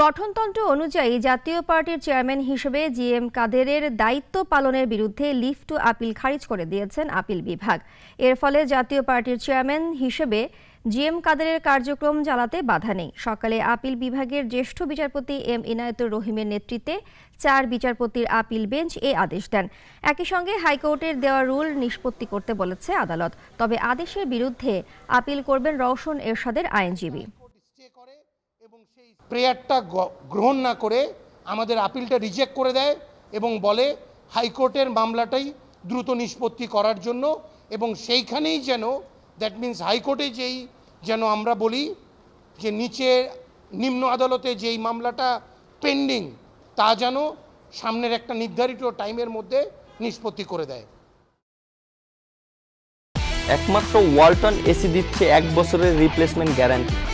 গঠনতন্ত্র অনুযায়ী জাতীয় পার্টির চেয়ারম্যান হিসেবে জি এম কাদেরের দায়িত্ব পালনের বিরুদ্ধে লিভ টু আপিল খারিজ করে দিয়েছেন আপিল বিভাগ। এর ফলে জাতীয় পার্টির চেয়ারম্যান হিসেবে জি এম কাদেরের কার্যক্রম চালাতে বাধা নেই। সকালে আপিল বিভাগের জ্যেষ্ঠ বিচারপতি এম ইনায়েতুর রহিমের নেতৃত্বে চার বিচারপতির আপিল বেঞ্চ এ আদেশ দেন। একই সঙ্গে হাইকোর্টের দেওয়া রুল নিষ্পত্তি করতে বলেছে আদালত। তবে আদেশের বিরুদ্ধে আপিল করবেন রওশন এরশাদের আইনজীবী। এবং সেই প্রেয়ারটা গ্রহণ না করে আমাদের আপিলটা রিজেক্ট করে দেয় এবং বলে, হাইকোর্টের মামলাটাই দ্রুত নিষ্পত্তি করার জন্য এবং সেইখানেই যেন দ্যাট মিন্স হাইকোর্টে যেই, যেন আমরা বলি যে নিচে নিম্ন আদালতে যেই মামলাটা পেন্ডিং তা যেন সামনের একটা নির্ধারিত টাইমের মধ্যে নিষ্পত্তি করে দেয়। একমাত্র ওয়ালটন এসি দিচ্ছে এক বছরের রিপ্লেসমেন্ট গ্যারান্টি